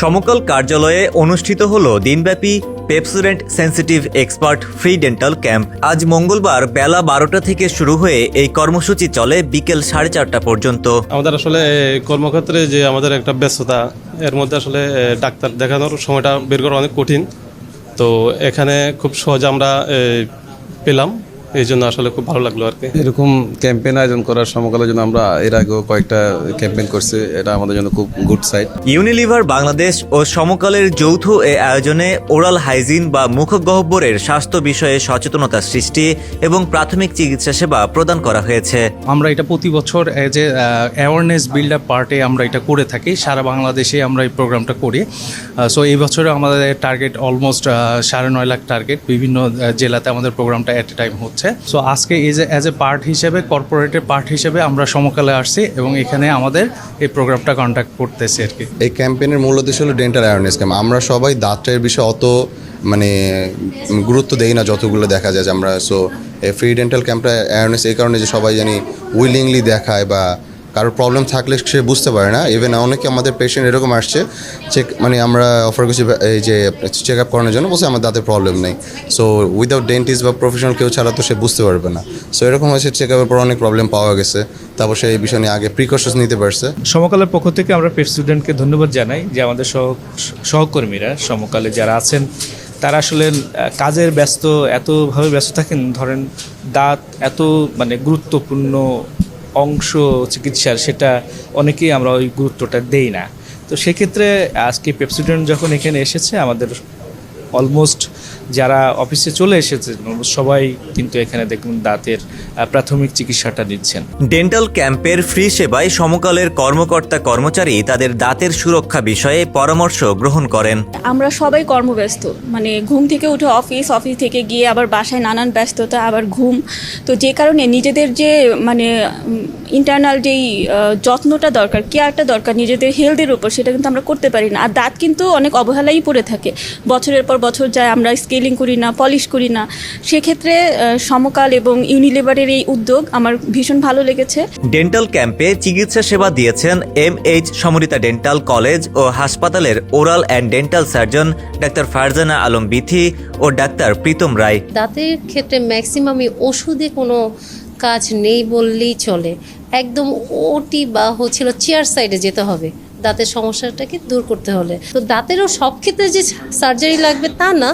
সমকাল কার্যালয়ে অনুষ্ঠিত হল দিনব্যাপী Pepsodent sensitive expert free dental camp. আজ মঙ্গলবার বেলা বারোটা থেকে শুরু হয়ে এই কর্মসূচি চলে বিকেল সাড়ে চারটা পর্যন্ত। আমাদের আসলে কর্মক্ষেত্রে যে আমাদের একটা ব্যস্ততা, এর মধ্যে আসলে ডাক্তার দেখানোর সময়টা বের করা অনেক কঠিন। তো এখানে খুব সহজে আমরা পেলাম। এই জন্য আসলে খুব ভালো লাগল আর কি। এরকম ক্যাম্পেইন আয়োজন করার সমকালের জন্য আমরা এর আগেও কয়েকটা ক্যাম্পেইন করছি এটা আমাদের জন্য খুব গুড সাইড ইউনিলিভার বাংলাদেশ ও সমকালের যৌথ এ আয়োজনে ওরাল হাইজিন বা মুখগহ্বরের স্বাস্থ্য বিষয়ে সচেতনতা সৃষ্টি এবং প্রাথমিক চিকিৎসা সেবা প্রদান করা হয়েছে। আমরা এটা প্রতি বছর as a awareness build up পার্টে আমরা এটা করে থাকি সারা বাংলাদেশে আমরা এই প্রোগ্রামটা করি। সো এই বছরে আমাদের টার্গেট অলমোস্ট সাড়ে নয় লাখ টার্গেট বিভিন্ন জেলাতে আমাদের প্রোগ্রামটা এট এ টাইম হচ্ছে। সো আজকে এজ অ্যাজ এ পার্ট হিসেবে কর্পোরেটের পার্ট হিসেবে আমরা সমকালে আসছি এবং এখানে আমাদের এই প্রোগ্রামটা কন্ট্যাক্ট করতেছি আর কি। এই ক্যাম্পেইনের মূল উদ্দেশ্য হলো ডেন্টাল অ্যাওয়ারনেস ক্যাম্প আমরা সবাই দাঁতের বিষয়ে অত মানে গুরুত্ব দেই না যতগুলো দেখা যায় যে আমরা সো ফ্রি ডেন্টাল ক্যাম্পটা অ্যাওয়ারনেস এই কারণে যে সবাই জানি উইলিংলি দেখায় বা কারোর প্রবলেম থাকলে সে বুঝতে পারে না। ইভেন অনেকে আমাদের পেশেন্ট এরকম আসছে চেক মানে আমরা অফার করছি, এই যে চেক আপ করানোর জন্য, বলছে আমার দাঁতের প্রবলেম নেই। সো উইদাউট ডেন্টিস্ট বা প্রফেশনাল কেউ ছাড়া তো সে বুঝতে পারবে না। সো এরকম হয়েছে চেক আপের পর অনেক প্রবলেম পাওয়া গেছে। তারপর সে এই বিষয় নিয়ে আগে প্রিকশনস নিতে পারছে। সমকালের পক্ষ থেকে আমরা পেপ স্টুডেন্টকে ধন্যবাদ জানাই যে আমাদের সহ সহকর্মীরা সমকালে যারা আছেন, তারা আসলে কাজের ব্যস্ত, এতভাবে ব্যস্ত থাকেন, ধরেন দাঁত এত মানে গুরুত্বপূর্ণ অংশ চিকিৎসার, সেটা অনেকেই আমরা ওই গুরুত্বটা দেই না। তো সেক্ষেত্রে আজকে পেপসিডেন্ট যখন এখানে এসেছে, আমাদের অলমোস্ট যারা অফিসে চলে এসেছে সবাই কিন্তু এখানে দেখুন দাঁতের প্রাথমিক চিকিৎসাটা দিচ্ছেন ডেন্টাল ক্যাম্পের ফ্রি সেবায় সমকালের কর্মকর্তা কর্মচারী তাদের দাঁতের সুরক্ষা বিষয়ে পরামর্শ গ্রহণ করেন। আমরা সবাই কর্মব্যস্ত মানে ঘুম থেকে উঠে অফিস অফিস থেকে গিয়ে আবার বাসায় নানান ব্যস্ততা আবার ঘুম। তো যে কারণে নিজেদের যে মানে ইন্টারনাল যেই যত্নটা দরকার কেয়ারটা দরকার নিজেদের হেলথের উপর সেটা কিন্তু আমরা করতে পারি না। আর দাঁত কিন্তু অনেক অবহেলাই পড়ে থাকে। বছরের পর বছর যায় আমরা স্কেলিং করি না পলিশ করি না। সেক্ষেত্রে সমকাল এবং ইউনিলিভারের এই উদ্যোগ আমার ভীষণ ভালো লেগেছে। ডেন্টাল ক্যাম্পে চিকিৎসা সেবা দিয়েছেন M H Samorita dental college ও হাসপাতালের ওরাল অ্যান্ড ডেন্টাল সার্জন ডাক্তার ফারজানা আলম বিথি ও ডাক্তার প্রীতম রায়। দাঁতের ক্ষেত্রে ম্যাক্সিমামই ওষুধে কোনো কাজ নেই বললেই চলে। একদম ওটি বা হচ্ছিল চেয়ার সাইডে যেতে হবে। দাঁতের সমস্যাটাকে দূর করতে হলে। তো দাঁতেরও সব ক্ষেত্রে যে সার্জারি লাগবে তা না।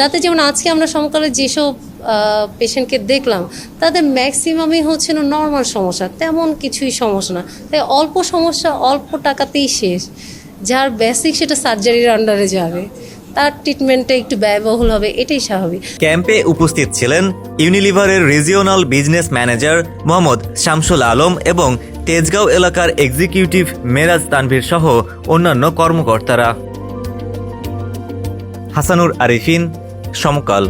দাঁতে যেমন আজকে আমরা সমকালে যেসব পেশেন্টকে দেখলাম, তাদের ম্যাক্সিমামই হচ্ছে না নর্মাল সমস্যা, তেমন কিছুই সমস্যা না। তাই অল্প সমস্যা অল্প টাকাতেই শেষ। যার বেসিক সেটা সার্জারির আন্ডারে যাবে। তার ট্রিটমেন্টটা একটু ব্যয়বহুল হবে, এটাই স্বাভাবিক। ক্যাম্পে উপস্থিত ছিলেন ইউনিলিভারের regional business manager Mohammad Shamsul Alam এবং তেজগাঁও এলাকার এক্সিকিউটিভ মেরাজ তানভীর সহ অন্যান্য কর্মকর্তারা। হাসানুর আরিফিন সমকাল।